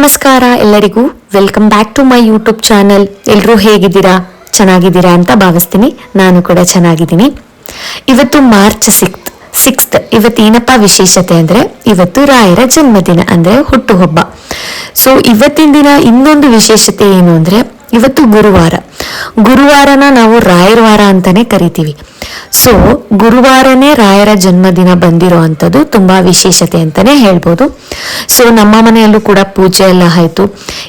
ನಮಸ್ಕಾರ ಎಲ್ಲರಿಗೂ. Welcome back to my YouTube channel ಎಲ್ಲರೂ ಹೇಗಿದ್ದೀರಾ? ಚೆನ್ನಾಗಿದ್ದೀರಾ ಅಂತ ಭಾವಿಸ್ತೀನಿ. ನಾನು ಕೂಡ ಚೆನ್ನಾಗಿದ್ದೀನಿ. ಇವತ್ತು ಮಾರ್ಚ್ ಸಿಕ್ಸ್ತ್ ಸಿಕ್ಸ್ತ್ ಇವತ್ತು ಏನಪ್ಪ ವಿಶೇಷತೆ ಅಂದ್ರೆ, ಇವತ್ತು ರಾಯರ ಜನ್ಮದಿನ ಅಂದ್ರೆ ಹುಟ್ಟುಹಬ್ಬ. ಸೊ ಇವತ್ತಿನ ದಿನ ಇನ್ನೊಂದು ವಿಶೇಷತೆ ಏನು ಅಂದ್ರೆ ಇವತ್ತು ಗುರುವಾರ. ಗುರುವಾರನ ನಾವು ರಾಯರ ವಾರ ಅಂತಾನೆ ಕರಿತೀವಿ. ಸೊ ಗುರುವಾರನೇ ರಾಯರ ಜನ್ಮದಿನ ಬಂದಿರೋ ಅಂಥದ್ದು ತುಂಬಾ ವಿಶೇಷತೆ ಅಂತಾನೆ ಹೇಳ್ಬೋದು. ಸೊ ನಮ್ಮ ಮನೆಯಲ್ಲೂ ಕೂಡ ಪೂಜೆ ಎಲ್ಲ ಆಯಿತು.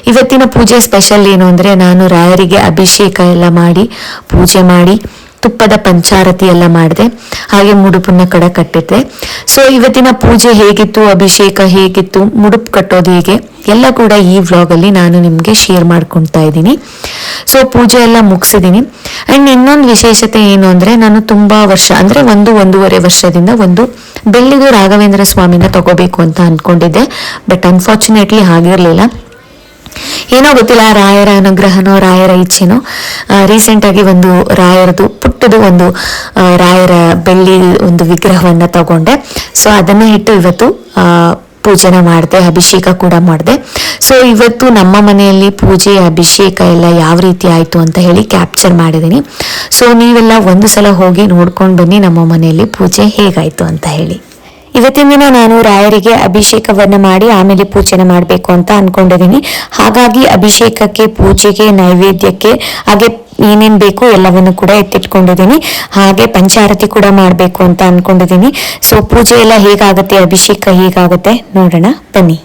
ಇವತ್ತಿನ ಪೂಜೆ ಸ್ಪೆಷಲ್ ಏನು ಅಂದರೆ ನಾನು ರಾಯರಿಗೆ ಅಭಿಷೇಕ ಎಲ್ಲ ಮಾಡಿ ಪೂಜೆ ಮಾಡಿ. ತುಪ್ಪದ ಪಂಚಾರತಿ ಎಲ್ಲ ಮಾಡಿದೆ, ಹಾಗೆ ಮುಡುಪನ್ನ ಕಡೆ ಕಟ್ಟಿದ್ದೆ. ಸೊ ಇವತ್ತಿನ ಪೂಜೆ ಹೇಗಿತ್ತು, ಅಭಿಷೇಕ ಹೇಗಿತ್ತು, ಮುಡುಪು ಕಟ್ಟೋದು ಹೇಗೆ, ಎಲ್ಲ ಕೂಡ ಈ ವ್ಲಾಗಲ್ಲಿ ನಾನು ನಿಮಗೆ ಶೇರ್ ಮಾಡ್ಕೊಳ್ತಾ ಇದ್ದೀನಿ. ಸೊ ಪೂಜೆ ಎಲ್ಲ ಮುಗಿಸಿದ್ದೀನಿ. ಅಂಡ್ ಇನ್ನೊಂದು ವಿಶೇಷತೆ ಏನು ಅಂದ್ರೆ, ನಾನು ತುಂಬಾ ವರ್ಷ, ಅಂದ್ರೆ ಒಂದು ಒಂದೂವರೆ ವರ್ಷದಿಂದ ಒಂದು ಬೆಳ್ಳಿದು ರಾಘವೇಂದ್ರ ಸ್ವಾಮಿನ ತಗೋಬೇಕು ಅಂತ ಅನ್ಕೊಂಡಿದ್ದೆ. ಬಟ್ ಅನ್ಫಾರ್ಚುನೇಟ್ಲಿ ಆಗಿರ್ಲಿಲ್ಲ ಏನೋ ಗೊತ್ತಿಲ್ಲ, ರಾಯರ ಅನುಗ್ರಹನೋ, ರಾಯರ ಇಚ್ಛೆನೋ. ರೀಸೆಂಟ್ ಆಗಿ ಒಂದು ರಾಯರದು, ಪುಟ್ಟದು ಒಂದು ರಾಯರ ಬೆಳ್ಳಿ ಒಂದು ವಿಗ್ರಹವನ್ನ ತಗೊಂಡೆ. ಸೊ ಅದನ್ನೇ ಇಟ್ಟು ಇವತ್ತು ಪೂಜೆನ ಮಾಡಿದೆ, ಅಭಿಷೇಕ ಕೂಡ ಮಾಡಿದೆ. ಸೊ ಇವತ್ತು ನಮ್ಮ ಮನೆಯಲ್ಲಿ ಪೂಜೆ, ಅಭಿಷೇಕ ಎಲ್ಲ ಯಾವ ರೀತಿ ಆಯಿತು ಅಂತ ಹೇಳಿ ಕ್ಯಾಪ್ಚರ್ ಮಾಡಿದ್ದೀನಿ ಸೊ ನೀವೆಲ್ಲ ಒಂದು ಸಲ ಹೋಗಿ ನೋಡ್ಕೊಂಡು ಬನ್ನಿ, ನಮ್ಮ ಮನೆಯಲ್ಲಿ ಪೂಜೆ ಹೇಗಾಯಿತು ಅಂತ ಹೇಳಿ. ಇವತ್ತಿನ ದಿನ ನಾನು ರಾಯರಿಗೆ ಅಭಿಷೇಕವನ್ನು ಮಾಡಿ ಆಮೇಲೆ ಪೂಜೆನ ಮಾಡಬೇಕು ಅಂತ ಅನ್ಕೊಂಡಿದ್ದೀನಿ ಹಾಗಾಗಿ ಅಭಿಷೇಕಕ್ಕೆ, ಪೂಜೆಗೆ, ನೈವೇದ್ಯಕ್ಕೆ, ಹಾಗೆ ಏನೇನು ಬೇಕು ಎಲ್ಲವನ್ನು ಕೂಡ ಎತ್ತಿಟ್ಕೊಂಡಿದ್ದೀನಿ ಹಾಗೆ ಪಂಚಾರತಿ ಕೂಡ ಮಾಡಬೇಕು ಅಂತ ಅನ್ಕೊಂಡಿದ್ದೀನಿ ಸೊ ಪೂಜೆ ಎಲ್ಲ ಹೇಗಾಗುತ್ತೆ? ಅಭಿಷೇಕ ಹೇಗಾಗುತ್ತೆ? ನೋಡೋಣ. ಬನ್ನಿ.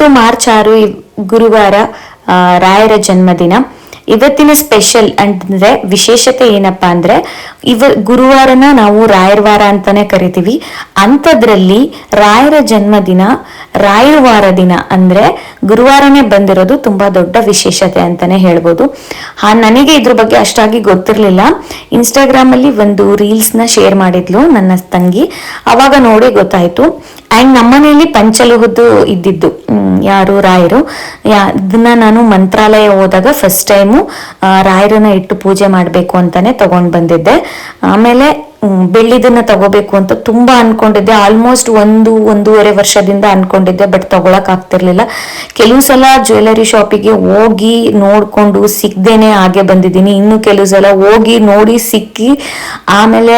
ಇವತ್ತು ಮಾರ್ಚ್ ಆರು ಗುರುವಾರ ರಾಯರ ಜನ್ಮದಿನ. ಇವತ್ತಿನ ಸ್ಪೆಷಲ್ ಅಂದ್ರೆ ವಿಶೇಷತೆ ಏನಪ್ಪಾ ಅಂದ್ರೆ ಇವ ಗುರುವಾರನ ನಾವು ರಾಯರ ವಾರ ಅಂತಾನೆ ಕರಿತೀವಿ. ಅಂಥದ್ರಲ್ಲಿ ರಾಯರ ಜನ್ಮದಿನ ರಾಯರ ವಾರ ದಿನ ಅಂದ್ರೆ ಗುರುವಾರನೇ ಬಂದಿರೋದು ತುಂಬಾ ದೊಡ್ಡ ವಿಶೇಷತೆ ಅಂತಾನೆ ಹೇಳ್ಬೋದು. ಹಾ, ನನಗೆ ಇದ್ರ ಬಗ್ಗೆ ಅಷ್ಟಾಗಿ ಗೊತ್ತಿರ್ಲಿಲ್ಲ. ಇನ್ಸ್ಟಾಗ್ರಾಮ್ ಅಲ್ಲಿ ಒಂದು ರೀಲ್ಸ್ನ ಶೇರ್ ಮಾಡಿದ್ಲು ನನ್ನ ತಂಗಿ. ಅವಾಗ ನೋಡಿ ಗೊತ್ತಾಯ್ತು. ಅಂಡ್ ನಮ್ಮನೆಯಲ್ಲಿ ಪಂಚಲೋಹದ್ದು ಇದ್ದಿದ್ದು ಯಾರು ರಾಯರು. ಅದನ್ನ ನಾನು ಮಂತ್ರಾಲಯ ಹೋದಾಗ ಫಸ್ಟ್ ಟೈಮು ರಾಯರನ್ನ ಇಟ್ಟು ಪೂಜೆ ಮಾಡಬೇಕು ಅಂತಾನೆ ತಗೊಂಡ್ ಬಂದಿದ್ದೆ. ಆಮೇಲೆ ಬೆಳ್ಳಿದನ್ನ ತಗೋಬೇಕು ಅಂತ ತುಂಬಾ ಅನ್ಕೊಂಡಿದ್ದೆ. ಆಲ್ಮೋಸ್ಟ್ ಒಂದು, ಒಂದೂವರೆ ವರ್ಷದಿಂದ ಅನ್ಕೊಂಡಿದ್ದೆ ಬಟ್ ತಗೊಳಕ್ ಆಗ್ತಿರ್ಲಿಲ್ಲ. ಕೆಲವು ಸಲ ಜ್ಯುವೆಲರಿ ಶಾಪಿಗೆ ಹೋಗಿ ನೋಡ್ಕೊಂಡು ಸಿಗ್ದೇನೆ ಹಾಗೆ ಬಂದಿದ್ದೀನಿ. ಇನ್ನು ಕೆಲವು ಸಲ ಹೋಗಿ ನೋಡಿ ಸಿಕ್ಕಿ ಆಮೇಲೆ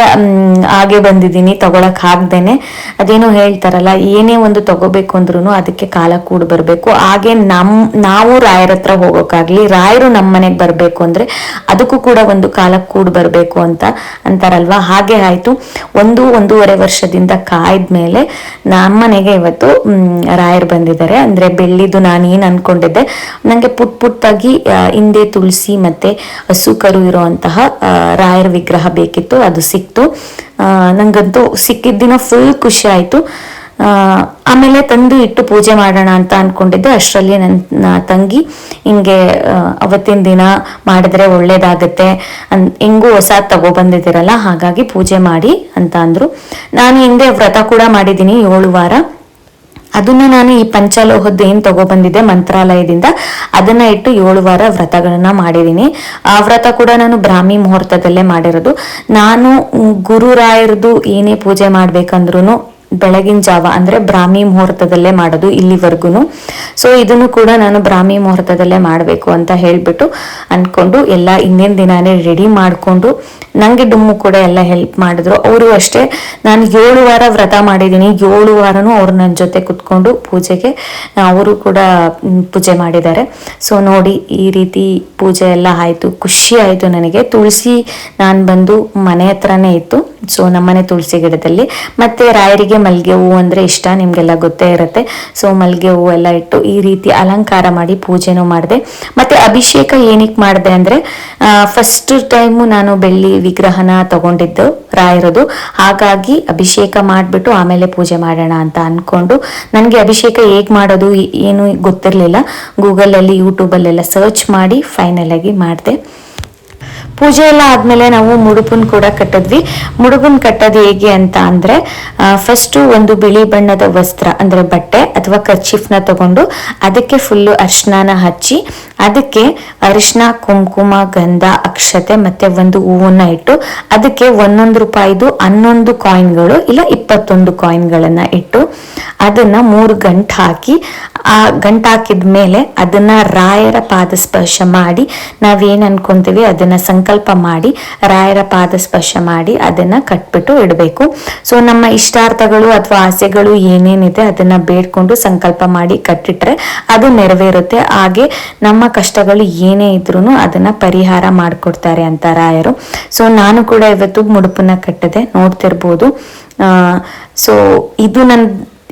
ಹಾಗೆ ಬಂದಿದ್ದೀನಿ, ತಗೊಳಕ್ ಆಗ್ದೇನೆ. ಅದೇನೋ ಹೇಳ್ತಾರಲ್ಲ, ಏನೇ ಒಂದು ತಗೋಬೇಕು ಅಂದ್ರೂ ಅದಕ್ಕೆ ಕಾಲ ಕೂಡ ಬರಬೇಕು. ಹಾಗೆ ನಮ್, ನಾವು ರಾಯರ ಹತ್ರ ಹೋಗೋಕ್ಕಾಗ್ಲಿ ರಾಯರು ನಮ್ಮ ಮನೆಗೆ ಬರಬೇಕು ಅಂದ್ರೆ ಅದಕ್ಕೂ ಕೂಡ ಒಂದು ಕಾಲ ಕೂಡ ಬರಬೇಕು ಅಂತ ಅಂತಾರಲ್ವಾ? ಹಾಗೆ ಆಯ್ತು. ಒಂದು ಒಂದೂವರೆ ವರ್ಷದಿಂದ ಕಾಯ್ದ್ಮೇಲೆ ನಮ್ಮನೆಗೆ ಇವತ್ತು ರಾಯರ್ ಬಂದಿದ್ದಾರೆ. ಅಂದ್ರೆ ಬೆಳ್ಳಿದು ನಾನು ಏನ್ ಅನ್ಕೊಂಡಿದ್ದೆ, ನಂಗೆ ಪುಟ್ ಪುಟ್ಟಾಗಿ ಹಿಂದೆ ತುಳಸಿ ಮತ್ತೆ ಹಸು ಕರು ಇರುವಂತಹ ರಾಯರ್ ವಿಗ್ರಹ ಬೇಕಿತ್ತು, ಅದು ಸಿಕ್ತು. ನಂಗಂತೂ ಸಿಕ್ಕಿದ್ದಿನ ಫುಲ್ ಖುಷಿ ಆಯ್ತು. ಆಮೇಲೆ ತಂದು ಇಟ್ಟು ಪೂಜೆ ಮಾಡೋಣ ಅಂತ ಅನ್ಕೊಂಡಿದ್ದೆ. ಅಷ್ಟರಲ್ಲಿ ನನ್ನ ತಂಗಿ ಹಿಂಗೆ ಅವತ್ತಿನ ದಿನ ಮಾಡಿದ್ರೆ ಒಳ್ಳೇದಾಗತ್ತೆ ಅನ್, ಹೆಂಗೂ ಹೊಸ ತಗೊಬಂದಿದ್ದೀರಲ್ಲ ಹಾಗಾಗಿ ಪೂಜೆ ಮಾಡಿ ಅಂತ ಅಂದ್ರು. ನಾನು ಹಿಂದೆ ವ್ರತ ಕೂಡ ಮಾಡಿದ್ದೀನಿ ಏಳು ವಾರ. ಅದನ್ನ ನಾನು ಈ ಪಂಚಲೋಹದ್ದು ಏನ್ ತಗೊಬಂದಿದ್ದೆ ಮಂತ್ರಾಲಯದಿಂದ, ಅದನ್ನ ಇಟ್ಟು ಏಳು ವಾರ ವ್ರತಗಳನ್ನ ಮಾಡಿದೀನಿ ಆ ವ್ರತ ಕೂಡ ನಾನು ಬ್ರಾಹ್ಮಿ ಮುಹೂರ್ತದಲ್ಲೇ ಮಾಡಿರೋದು. ನಾನು ಗುರುರಾಯರದು ಏನೇ ಪೂಜೆ ಮಾಡ್ಬೇಕಂದ್ರೂ ಬೆಳಗಿನ ಜಾವ ಅಂದ್ರೆ ಬ್ರಾಹ್ಮಿ ಮುಹೂರ್ತದಲ್ಲೇ ಮಾಡೋದು ಇಲ್ಲಿವರೆಗೂ ಸೊ ಇದನ್ನು ಕೂಡ ನಾನು ಬ್ರಾಹ್ಮಿ ಮುಹೂರ್ತದಲ್ಲೇ ಮಾಡಬೇಕು ಅಂತ ಹೇಳ್ಬಿಟ್ಟು ಅನ್ಕೊಂಡು ಎಲ್ಲ ಹಿಂದಿನ ದಿನಾನೇ ರೆಡಿ ಮಾಡಿಕೊಂಡು ನಂಗೆ ಡುಮ್ಮು ಕೂಡ ಎಲ್ಲ ಹೆಲ್ಪ್ ಮಾಡಿದ್ರು. ಅವರು ಅಷ್ಟೇ, ನಾನು ಏಳು ವಾರ ವ್ರತ ಮಾಡಿದ್ದೀನಿ. ಏಳು ವಾರನೂ ಅವರು ನನ್ನ ಜೊತೆ ಕುತ್ಕೊಂಡು ಪೂಜೆಗೆ, ಅವರು ಕೂಡ ಪೂಜೆ ಮಾಡಿದ್ದಾರೆ. ಸೊ ನೋಡಿ ಈ ರೀತಿ ಪೂಜೆ ಎಲ್ಲ ಆಯಿತು, ಖುಷಿ ಆಯಿತು ನನಗೆ. ತುಳಸಿ ನಾನು ಬಂದು ಮನೆ ಹತ್ರನೇ ಇತ್ತು. ಸೊ ನಮ್ಮನೆ ತುಳಸಿ ಗಿಡದಲ್ಲಿ. ಮತ್ತೆ ರಾಯರಿಗೆ ಮಲ್ಲಿಗೆ ಹೂವು ಅಂದ್ರೆ ಇಷ್ಟ, ನಿಮಗೆಲ್ಲ ಗೊತ್ತೇ ಇರುತ್ತೆ. ಸೊ ಮಲ್ಲಿಗೆ ಹೂವು ಎಲ್ಲ ಇಟ್ಟು ಈ ರೀತಿ ಅಲಂಕಾರ ಮಾಡಿ ಪೂಜೆನೂ ಮಾಡಿದೆ. ಮತ್ತೆ ಅಭಿಷೇಕ ಏನಕ್ಕೆ ಮಾಡಿದೆ ಅಂದ್ರೆ ಫಸ್ಟ್ ಟೈಮು ನಾನು ಬೆಳ್ಳಿ ವಿಗ್ರಹನ ತಗೊಂಡಿದ್ದು, ರಾಯರದು. ಹಾಗಾಗಿ ಅಭಿಷೇಕ ಮಾಡಿಬಿಟ್ಟು ಆಮೇಲೆ ಪೂಜೆ ಮಾಡೋಣ ಅಂತ ಅಂದ್ಕೊಂಡು ನನಗೆ ಅಭಿಷೇಕ ಹೇಗೆ ಮಾಡೋದು ಏನು ಗೊತ್ತಿರಲಿಲ್ಲ. ಗೂಗಲಲ್ಲಿ ಯೂಟ್ಯೂಬಲ್ಲೆಲ್ಲ ಸರ್ಚ್ ಮಾಡಿ ಫೈನಲ್ ಆಗಿ ಮಾಡಿದೆ. ಪೂಜೆ ಎಲ್ಲ ಆದ್ಮೇಲೆ ನಾವು ಮುಡುಪನ್ ಕೂಡ ಕಟ್ಟಿದ್ವಿ. ಮುಡುಗುನ್ ಕಟ್ಟೋದು ಹೇಗೆ ಅಂತ ಅಂದ್ರೆ ಫಸ್ಟ್ ಒಂದು ಬಿಳಿ ಬಣ್ಣದ ವಸ್ತ್ರ, ಅಂದ್ರೆ ಬಟ್ಟೆ ಅಥವಾ ಕರ್ಚಿಫ್ನ ತಗೊಂಡು ಅದಕ್ಕೆ ಫುಲ್ಲು ಅರ್ಶನಾನ ಹಚ್ಚಿ, ಅದಕ್ಕೆ ಅರಿಶಿನ ಕುಂಕುಮ, ಗಂಧ, ಅಕ್ಷತೆ ಮತ್ತೆ ಒಂದು ಹೂವನ್ನ ಇಟ್ಟು ಅದಕ್ಕೆ ಒಂದೊಂದು ರೂಪಾಯಿದು ಹನ್ನೊಂದು ಕಾಯಿನ್ಗಳು ಇಲ್ಲ ಇಪ್ಪತ್ತೊಂದು ಕಾಯಿನ್ಗಳನ್ನ ಇಟ್ಟು ಅದನ್ನ ಮೂರು ಗಂಟು ಹಾಕಿ ಆ ಗಂಟಾಕಿದ ಮೇಲೆ ಅದನ್ನ ರಾಯರ ಪಾದ ಸ್ಪರ್ಶ ಮಾಡಿ, ನಾವೇನ್ ಅನ್ಕೊಂತೀವಿ ಅದನ್ನ ಸಂಕಲ್ಪ ಮಾಡಿ, ರಾಯರ ಪಾದ ಸ್ಪರ್ಶ ಮಾಡಿ ಅದನ್ನ ಕಟ್ಬಿಟ್ಟು ಇಡಬೇಕು. ಸೊ ನಮ್ಮ ಇಷ್ಟಾರ್ಥಗಳು ಅಥವಾ ಆಸೆಗಳು ಏನೇನಿದೆ ಅದನ್ನ ಬೇಡ್ಕೊಂಡು ಸಂಕಲ್ಪ ಮಾಡಿ ಕಟ್ಟಿಟ್ರೆ ಅದು ನೆರವೇರುತ್ತೆ. ಹಾಗೆ ನಮ್ಮ ಕಷ್ಟಗಳು ಏನೇ ಇದ್ರೂ ಅದನ್ನ ಪರಿಹಾರ ಮಾಡಿಕೊಡ್ತಾರೆ ಅಂತ ರಾಯರು. ಸೊ ನಾನು ಕೂಡ ಇವತ್ತು ಮುಡುಪನ್ನ ಕಟ್ಟಿದೆ, ನೋಡ್ತಿರ್ಬೋದು. ಸೊ ಇದು ನನ್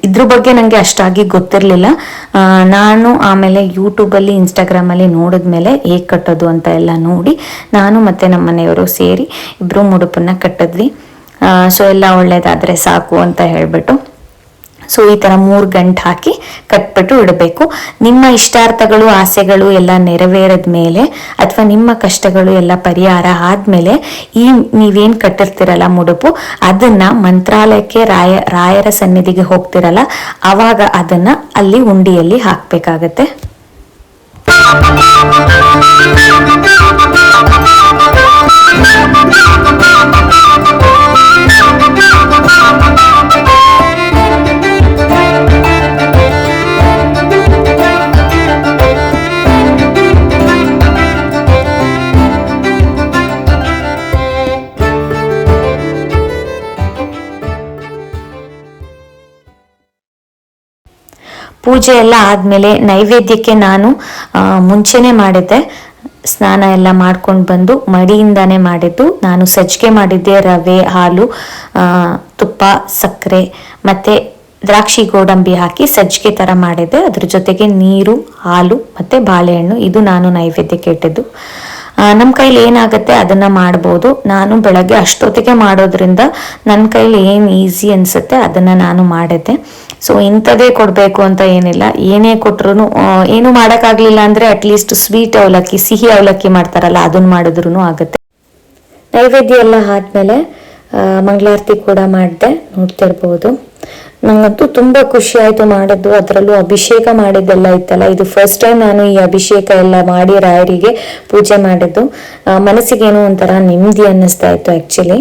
ಇದ್ರ ಬಗ್ಗೆ ನನಗೆ ಅಷ್ಟಾಗಿ ಗೊತ್ತಿರಲಿಲ್ಲ. ನಾನು ಆಮೇಲೆ ಯೂಟ್ಯೂಬಲ್ಲಿ ಇನ್ಸ್ಟಾಗ್ರಾಮಲ್ಲಿ ನೋಡಿದ್ಮೇಲೆ ಹೇಗೆ ಕಟ್ಟೋದು ಅಂತ ಎಲ್ಲ ನೋಡಿ ನಾನು ಮತ್ತು ನಮ್ಮ ಮನೆಯವರು ಸೇರಿ ಇಬ್ಬರು ಮುಡುಪನ್ನ ಕಟ್ಟಿದ್ವಿ. ಸೊ ಎಲ್ಲ ಒಳ್ಳೇದಾದರೆ ಸಾಕು ಅಂತ ಹೇಳಿಬಿಟ್ಟು ಸೊ ಈ ಥರ ಮೂರು ಗಂಟು ಹಾಕಿ ಕಟ್ಬಿಟ್ಟು ಇಡಬೇಕು. ನಿಮ್ಮ ಇಷ್ಟಾರ್ಥಗಳು, ಆಸೆಗಳು ಎಲ್ಲ ನೆರವೇರದ ಮೇಲೆ ಅಥವಾ ನಿಮ್ಮ ಕಷ್ಟಗಳು ಎಲ್ಲ ಪರಿಹಾರ ಆದ್ಮೇಲೆ ಈ ನೀವೇನು ಕಟ್ಟಿರ್ತೀರಲ್ಲ ಮುಡುಪು, ಅದನ್ನ ಮಂತ್ರಾಲಯಕ್ಕೆ ರಾಯ, ರಾಯರ ಸನ್ನಿಧಿಗೆ ಹೋಗ್ತಿರಲ್ಲ, ಅವಾಗ ಅದನ್ನ ಅಲ್ಲಿ ಉಂಡಿಯಲ್ಲಿ ಹಾಕ್ಬೇಕಾಗತ್ತೆ. ಪೂಜೆ ಎಲ್ಲ ಆದಮೇಲೆ ನೈವೇದ್ಯಕ್ಕೆ ನಾನು ಮುಂಚೆನೆ ಮಾಡಿದ್ದೆ. ಸ್ನಾನ ಎಲ್ಲ ಮಾಡ್ಕೊಂಡು ಬಂದು ಮಡಿಯಿಂದಾನೇ ಮಾಡಿದ್ದು. ನಾನು ಸಜ್ಜಿಗೆ ಮಾಡಿದ್ದೆ ರವೆ, ಹಾಲು ತುಪ್ಪ, ಸಕ್ಕರೆ ಮತ್ತೆ ದ್ರಾಕ್ಷಿ ಗೋಡಂಬಿ ಹಾಕಿ ಸಜ್ಜಿಗೆ ಥರ ಮಾಡಿದ್ದೆ. ಅದ್ರ ಜೊತೆಗೆ ನೀರು, ಹಾಲು ಮತ್ತೆ ಬಾಳೆಹಣ್ಣು ಇದು ನಾನು ನೈವೇದ್ಯಕ್ಕೆ ಇಟ್ಟಿದ್ದು. ನಮ್ಮ ಕೈಲಿ ಏನಾಗುತ್ತೆ ಅದನ್ನ ಮಾಡ್ಬೋದು. ನಾನು ಬೆಳಗ್ಗೆ ಅಷ್ಟೊತ್ತಿಗೆ ಮಾಡೋದ್ರಿಂದ ನನ್ನ ಕೈಲಿ ಏನು ಈಸಿ ಅನ್ಸುತ್ತೆ ಅದನ್ನ ನಾನು ಮಾಡಿದ್ದೆ. ಸೊ ಇಂಥದೇ ಕೊಡಬೇಕು ಅಂತ ಏನಿಲ್ಲ. ಏನೇ ಕೊಟ್ರು ಏನು ಮಾಡೋಕ್ಕಾಗಲಿಲ್ಲ ಅಂದರೆ ಅಟ್ಲೀಸ್ಟ್ ಸ್ವೀಟ್ ಅವಲಕ್ಕಿ, ಸಿಹಿ ಅವಲಕ್ಕಿ ಮಾಡ್ತಾರಲ್ಲ ಅದನ್ನ ಮಾಡಿದ್ರು ಆಗುತ್ತೆ. ನೈವೇದ್ಯ ಎಲ್ಲ ಆದ್ಮೇಲೆ ಮಂಗಳಾರತಿ ಕೂಡ ಮಾಡಿದೆ, ನೋಡ್ತಿರ್ಬೋದು. ನಂಗಂತೂ ತುಂಬಾ ಖುಷಿ ಆಯ್ತು ಮಾಡಿದ್ದು. ಅದರಲ್ಲೂ ಅಭಿಷೇಕ ಮಾಡಿದ್ದೆಲ್ಲ ಇತ್ತಲ್ಲ. ಇದು ಫಸ್ಟ್ ಟೈಮ್ ನಾನು ಈ ಅಭಿಷೇಕ ಎಲ್ಲ ಮಾಡಿ ರಾಯರಿಗೆ ಪೂಜೆ ಮಾಡಿದ್ದು. ಮನಸ್ಸಿಗೇನೋ ಒಂಥರ ನೆಮ್ಮದಿ ಅನ್ನಿಸ್ತಾ ಇತ್ತು ಆಕ್ಚುಲಿ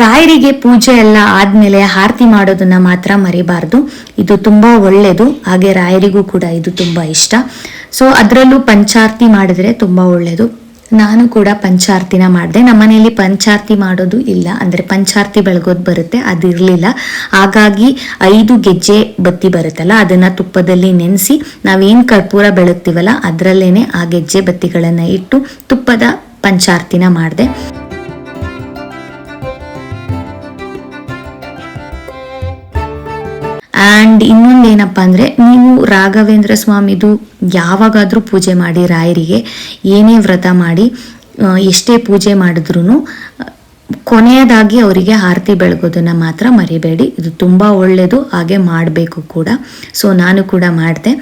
ರಾಯರಿಗೆ ಪೂಜೆ ಎಲ್ಲ ಆದ್ಮೇಲೆ ಆರತಿ ಮಾಡೋದನ್ನ ಮಾತ್ರ ಮರಿಬಾರ್ದು. ಇದು ತುಂಬಾ ಒಳ್ಳೆಯದು ಹಾಗೆ ರಾಯರಿಗೂ ಕೂಡ ಇದು ತುಂಬಾ ಇಷ್ಟ. ಸೊ ಅದರಲ್ಲೂ ಪಂಚಾರ್ತಿ ಮಾಡಿದ್ರೆ ತುಂಬಾ ಒಳ್ಳೆಯದು ನಾನು ಕೂಡ ಪಂಚಾರ್ತಿನ ಮಾಡಿದೆ. ನಮ್ಮನೆಯಲ್ಲಿ ಪಂಚಾರ್ತಿ ಮಾಡೋದು ಇಲ್ಲ. ಅಂದ್ರೆ ಪಂಚಾರ್ತಿ ಬೆಳಗೋದು ಬರುತ್ತೆ. ಅದಿರಲಿಲ್ಲ. ಹಾಗಾಗಿ ಐದು ಗೆಜ್ಜೆ ಬತ್ತಿ ಬರುತ್ತಲ್ಲ, ಅದನ್ನ ತುಪ್ಪದಲ್ಲಿ ನೆನೆಸಿ ನಾವೇನ್ ಕರ್ಪೂರ ಬೆಳಗ್ತೀವಲ್ಲ, ಅದರಲ್ಲೇನೆ ಆ ಗೆಜ್ಜೆ ಬತ್ತಿಗಳನ್ನ ಇಟ್ಟು ತುಪ್ಪದ ಪಂಚಾರ್ತಿನ ಮಾಡಿದೆ. ಆ್ಯಂಡ್ ಇನ್ನೊಂದು ಏನಪ್ಪ ಅಂದರೆ, ನೀವು ರಾಘವೇಂದ್ರ ಸ್ವಾಮಿದು ಯಾವಾಗಾದರೂ ಪೂಜೆ ಮಾಡಿ ರಾಯರಿಗೆ ಏನೇ ವ್ರತ ಮಾಡಿ ಎಷ್ಟೇ ಪೂಜೆ ಮಾಡಿದ್ರೂ ಕೊನೆಯದಾಗಿ ಅವರಿಗೆ ಆರತಿ ಬೆಳಗೋದನ್ನು ಮಾತ್ರ ಮರಿಬೇಡಿ. ಇದು ತುಂಬ ಒಳ್ಳೆಯದು ಹಾಗೆ ಮಾಡಬೇಕು ಕೂಡ. ಸೊ ನಾನು ಕೂಡ ಮಾಡಿದೆ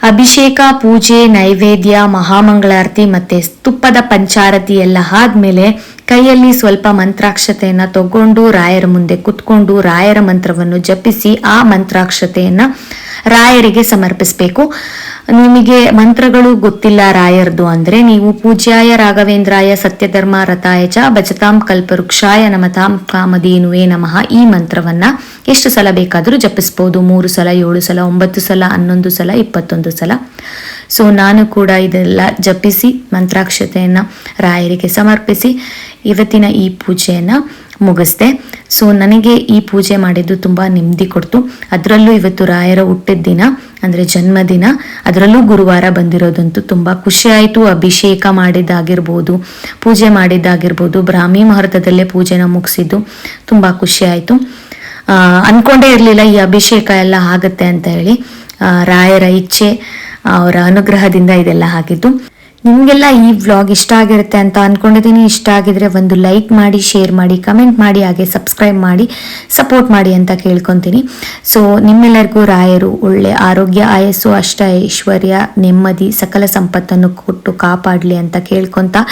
ಅಭಿಷೇಕ, ಪೂಜೆ, ನೈವೇದ್ಯ, ಮಹಾಮಂಗಳಾರತಿ ಮತ್ತೆ ತುಪ್ಪದ ಪಂಚಾರತಿ ಎಲ್ಲ ಆದ್ಮೇಲೆ ಕೈಯಲ್ಲಿ ಸ್ವಲ್ಪ ಮಂತ್ರಾಕ್ಷತೆಯನ್ನ ತಗೊಂಡು ರಾಯರ ಮುಂದೆ ಕುತ್ಕೊಂಡು ರಾಯರ ಮಂತ್ರವನ್ನು ಜಪಿಸಿ ಆ ಮಂತ್ರಾಕ್ಷತೆಯನ್ನ ರಾಯರಿಗೆ ಸಮರ್ಪಿಸಬೇಕು. ನಿಮಗೆ ಮಂತ್ರಗಳು ಗೊತ್ತಿಲ್ಲ ರಾಯರ್ದು ಅಂದ್ರೆ ನೀವು ಪೂಜ್ಯಾಯ ರಾಘವೇಂದ್ರಾಯ ಸತ್ಯಧರ್ಮ ರಥಾಯ ಚ ಭಜತಾಂ ಕಲ್ಪವೃಕ್ಷಾಯ ನಮತಾಂ ಕಾಮಧೇನುವೇ ನಮಃ ಈ ಮಂತ್ರವನ್ನ ಎಷ್ಟು ಸಲ ಬೇಕಾದರೂ ಜಪಿಸ್ಬೋದು. ಮೂರು ಸಲ, ಏಳು ಸಲ, ಒಂಬತ್ತು ಸಲ, ಹನ್ನೊಂದು ಸಲ, ಇಪ್ಪತ್ತೊಂದು ಸಲ. ಸೊ ನಾನು ಕೂಡ ಇದೆಲ್ಲ ಜಪಿಸಿ ಮಂತ್ರಾಕ್ಷತೆಯನ್ನು ರಾಯರಿಗೆ ಸಮರ್ಪಿಸಿ ಇವತ್ತಿನ ಈ ಪೂಜೆಯನ್ನು ಮುಗಿಸ್ದೆ. ಸೊ ನನಗೆ ಈ ಪೂಜೆ ಮಾಡಿದ್ದು ತುಂಬ ನೆಮ್ಮದಿ ಕೊಡ್ತು. ಅದರಲ್ಲೂ ಇವತ್ತು ರಾಯರ ಹುಟ್ಟಿದ ದಿನ ಅಂದರೆ ಜನ್ಮದಿನ. ಅದರಲ್ಲೂ ಗುರುವಾರ ಬಂದಿರೋದಂತೂ ತುಂಬ ಖುಷಿ ಆಯಿತು. ಅಭಿಷೇಕ ಮಾಡಿದ್ದಾಗಿರ್ಬೋದು ಪೂಜೆ ಮಾಡಿದ್ದಾಗಿರ್ಬೋದು ಬ್ರಾಹ್ಮಿ ಮುಹೂರ್ತದಲ್ಲೇ ಪೂಜೆನ ಮುಗಿಸಿದ್ದು ತುಂಬ ಖುಷಿ ಆಯಿತು. ಆ, ಅನ್ಕೊಂಡೇ ಇರಲಿಲ್ಲ ಈ ಅಭಿಷೇಕ ಎಲ್ಲ ಆಗುತ್ತೆ ಅಂತ ಹೇಳಿ ರಾಯರ ಇಚ್ಛೆ ಅವರ ಅನುಗ್ರಹದಿಂದ ಇದೆಲ್ಲ ಆಗಿದ್ದು. ನಿಮಗೆಲ್ಲ ಈ ವ್ಲಾಗ್ ಇಷ್ಟ ಆಗಿರುತ್ತೆ ಅಂತ ಅನ್ಕೊಂಡಿದ್ದೀನಿ. ಇಷ್ಟ ಆಗಿದ್ರೆ ಒಂದು ಲೈಕ್ ಮಾಡಿ ಶೇರ್ ಮಾಡಿ ಕಮೆಂಟ್ ಮಾಡಿ, ಹಾಗೆ ಸಬ್ಸ್ಕ್ರೈಬ್ ಮಾಡಿ ಸಪೋರ್ಟ್ ಮಾಡಿ ಅಂತ ಕೇಳ್ಕೊತೀನಿ. ಸೊ ನಿಮ್ಮೆಲ್ಲರಿಗೂ ರಾಯರು ಒಳ್ಳೆ ಆರೋಗ್ಯ, ಆಯಸ್ಸು ಅಷ್ಟ ಐಶ್ವರ್ಯ ನೆಮ್ಮದಿ, ಸಕಲ ಸಂಪತ್ತನ್ನು ಕೊಟ್ಟು ಕಾಪಾಡಲಿ ಅಂತ ಕೇಳ್ಕೊತಾ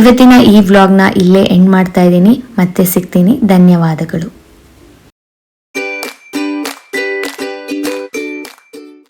ಇವತ್ತಿನ ಈ ವ್ಲಾಗ್ನ ಇಲ್ಲೇ ಎಂಡ್ ಮಾಡ್ತಾ ಇದ್ದೀನಿ. ಮತ್ತೆ ಸಿಗ್ತೀನಿ. ಧನ್ಯವಾದಗಳು.